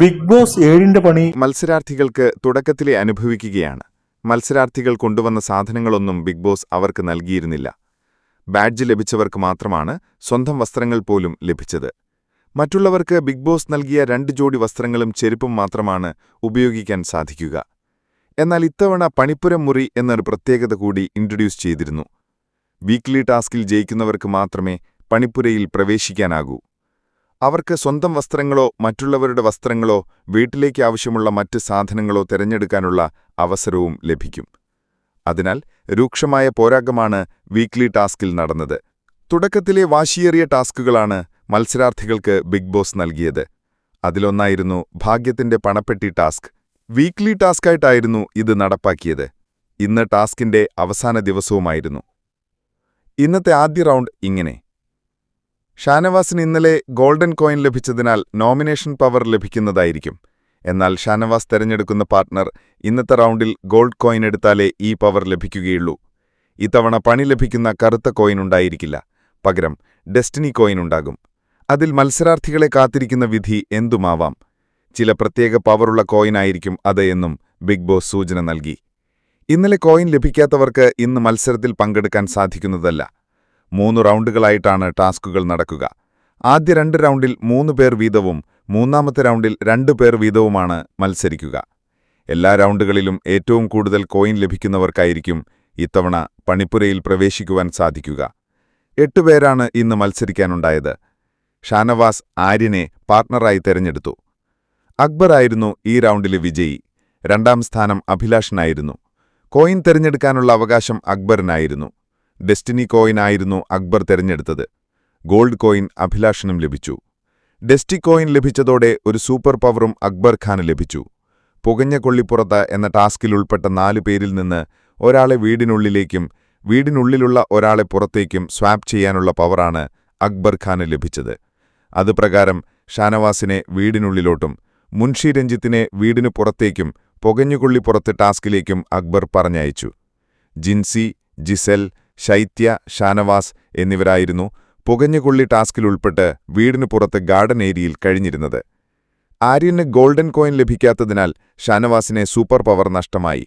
Big boss ഏഴിന്റെ പണി മത്സരാർത്ഥികൾക്ക് തുടക്കത്തിലെ അനുഭവിക്കുകയാണ്. മത്സരാർത്ഥികൾ കൊണ്ടുവന്ന സാധനങ്ങളൊന്നും ബിഗ് ബോസ് അവർക്ക് നൽകിയിരുന്നില്ല. ബാഡ്ജ് ലഭിച്ചവർക്ക് മാത്രമാണ് സ്വന്തം വസ്ത്രങ്ങൾ പോലും ലഭിച്ചത്. മറ്റുള്ളവർക്ക് ബിഗ് ബോസ് നൽകിയ രണ്ട് ജോഡി വസ്ത്രങ്ങളും ചെരുപ്പും മാത്രമാണ് ഉപയോഗിക്കാൻ സാധിക്കുക. എന്നാൽ ഇത്തവണ പണിപ്പുരം മുറി എന്നൊരു പ്രത്യേകത കൂടി ഇൻട്രൊഡ്യൂസ് ചെയ്തിരുന്നു. വീക്ക്ലി ടാസ്കിൽ ജയിക്കുന്നവർക്ക് മാത്രമേ പണിപ്പുരയിൽ പ്രവേശിക്കാനാകൂ. അവർക്ക് സ്വന്തം വസ്ത്രങ്ങളോ മറ്റുള്ളവരുടെ വസ്ത്രങ്ങളോ വീട്ടിലേക്ക് ആവശ്യമുള്ള മറ്റ് സാധനങ്ങളോ തിരഞ്ഞെടുക്കാനുള്ള അവസരവും ലഭിക്കും. അതിനാൽ രൂക്ഷമായ പോരാഗമാണ് വീക്ക്ലി ടാസ്കിൽ നടന്നത്. തുടക്കത്തിലെ വാശിയേറിയ ടാസ്കുകളാണ് മത്സരാർത്ഥികൾക്ക് ബിഗ് ബോസ് നൽകിയത്. അതിലൊന്നായിരുന്നു ഭാഗ്യത്തിന്റെ പണപ്പെട്ടി ടാസ്ക്. വീക്ക്ലി ടാസ്കായിട്ടായിരുന്നു ഇത് നടപ്പാക്കിയത്. ഇന്ന് ടാസ്കിന്റെ അവസാന ദിവസവുമായിരുന്നു. ഇന്നത്തെ ആദ്യ റൗണ്ട് ഇങ്ങനെ. ഷാനവാസിന് ഇന്നലെ ഗോൾഡൻ കോയിൻ ലഭിച്ചതിനാൽ നോമിനേഷൻ പവർ ലഭിക്കുന്നതായിരിക്കും. എന്നാൽ ഷാനവാസ് തെരഞ്ഞെടുക്കുന്ന പാർട്ട്ണർ ഇന്നത്തെ റൗണ്ടിൽ ഗോൾഡ് കോയിൻ എടുത്താലേ ഈ പവർ ലഭിക്കുകയുള്ളൂ. ഇത്തവണ പണി ലഭിക്കുന്ന കറുത്ത കോയിൻ ഉണ്ടായിരിക്കില്ല. പകരം ഡെസ്റ്റിനി കോയിൻ ഉണ്ടാകും. അതിൽ മത്സരാർത്ഥികളെ കാത്തിരിക്കുന്ന വിധി എന്തുമാവാം? ചില പ്രത്യേക പവറുള്ള കോയിനായിരിക്കും അത് എന്നും ബിഗ് ബോസ് സൂചന നൽകി. ഇന്നലെ കോയിൻ ലഭിക്കാത്തവർക്ക് ഇന്ന് മത്സരത്തിൽ പങ്കെടുക്കാൻ സാധിക്കുന്നതല്ല. മൂന്ന് റൗണ്ടുകളായിട്ടാണ് ടാസ്കുകൾ നടക്കുക. ആദ്യ രണ്ട് റൗണ്ടിൽ മൂന്ന് പേർ വീതവും മൂന്നാമത്തെ റൗണ്ടിൽ രണ്ട് പേർ വീതവുമാണ് മത്സരിക്കുക. എല്ലാ റൗണ്ടുകളിലും ഏറ്റവും കൂടുതൽ കോയിൻ ലഭിക്കുന്നവർക്കായിരിക്കും ഇത്തവണ പണിപ്പുരയിൽ പ്രവേശിക്കുവാൻ സാധിക്കുക. എട്ടുപേരാണ് ഇന്ന് മത്സരിക്കാനുണ്ടായത്. ഷാനവാസ് ആര്യനെ പാർട്ണറായി തെരഞ്ഞെടുത്തു. അക്ബറായിരുന്നു ഈ റൗണ്ടിലെ വിജയി. രണ്ടാം സ്ഥാനം അഭിലാഷനായിരുന്നു. കോയിൻ തെരഞ്ഞെടുക്കാനുള്ള അവകാശം അക്ബറിനായിരുന്നു. ഡെസ്റ്റിനി കോയിൻ ആയിരുന്നു അക്ബർ തെരഞ്ഞെടുത്തത്. ഗോൾഡ് കോയിൻ അഭിലാഷനും ലഭിച്ചു. ഡെസ്റ്റി കോയിൻ ലഭിച്ചതോടെ ഒരു സൂപ്പർ പവറും അക്ബർ ഖാന് ലഭിച്ചു. പുകഞ്ഞ കൊള്ളിപ്പുറത്ത് എന്ന ടാസ്കിൽ ഉൾപ്പെട്ട നാലു പേരിൽ നിന്ന് ഒരാളെ വീടിനുള്ളിലേക്കും വീടിനുള്ളിലുള്ള ഒരാളെ പുറത്തേക്കും സ്വാപ്പ് ചെയ്യാനുള്ള പവറാണ് അക്ബർ ഖാന് ലഭിച്ചത്. അതുപ്രകാരം ഷാനവാസിനെ വീടിനുള്ളിലോട്ടും മുൻഷി രഞ്ജിത്തിനെ വീടിനു പുറത്തേക്കും പുകഞ്ഞുകൊള്ളിപ്പുറത്ത് ടാസ്കിലേക്കും അക്ബർ പറഞ്ഞയച്ചു. ജിൻസി ജിസെൽ ശൈത്യ ഷാനവാസ് എന്നിവരായിരുന്നു പുകഞ്ഞുകൊള്ളി ടാസ്കിൽ ഉൾപ്പെട്ട് വീടിനു പുറത്ത് ഗാർഡൻ ഏരിയയിൽ കഴിഞ്ഞിരുന്നത്. ആര്യന് ഗോൾഡൻ കോയിൻ ലഭിക്കാത്തതിനാൽ ഷാനവാസിനെ സൂപ്പർ പവർ നഷ്ടമായി.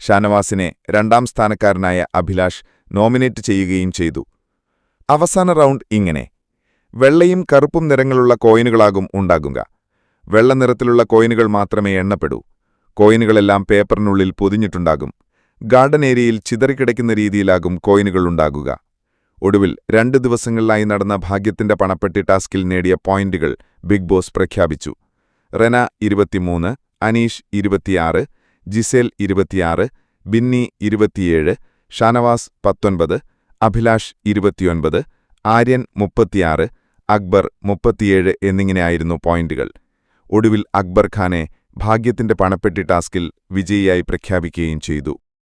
ഷാനവാസിനെ രണ്ടാം സ്ഥാനക്കാരനായ അഭിലാഷ് നോമിനേറ്റ് ചെയ്യുകയും ചെയ്തു. അവസാന റൗണ്ട് ഇങ്ങനെ. വെള്ളയും കറുപ്പും നിറങ്ങളുള്ള കോയിനുകളാകും ഉണ്ടാകുക. വെള്ള നിറത്തിലുള്ള കോയിനുകൾ മാത്രമേ എണ്ണപ്പെടൂ. കോയിനുകളെല്ലാം പേപ്പറിനുള്ളിൽ പൊതിഞ്ഞിട്ടുണ്ടാകും. ഗാർഡൻ ഏരിയയിൽ ചിതറിക്കിടക്കുന്ന രീതിയിലാകും കോയിനുകൾ ഉണ്ടാകുക. ഒടുവിൽ രണ്ട് ദിവസങ്ങളിലായി നടന്ന ഭാഗ്യത്തിന്റെ പണപ്പെട്ടി ടാസ്കിൽ നേടിയ പോയിന്റുകൾ ബിഗ് ബോസ് പ്രഖ്യാപിച്ചു. റെന ഇരുപത്തിമൂന്ന് അനീഷ് ഇരുപത്തിയാറ് ജിസേൽ ഇരുപത്തിയാറ് ബിന്നി ഇരുപത്തിയേഴ് ഷാനവാസ് പത്തൊൻപത് അഭിലാഷ് ഇരുപത്തിയൊൻപത് ആര്യൻ മുപ്പത്തിയാറ് അക്ബർ മുപ്പത്തിയേഴ് എന്നിങ്ങനെയായിരുന്നു പോയിന്റുകൾ. ഒടുവിൽ അക്ബർ ഖാനെ ഭാഗ്യത്തിന്റെ പണപ്പെട്ടി ടാസ്കിൽ വിജയിയായി പ്രഖ്യാപിക്കുകയും ചെയ്തു.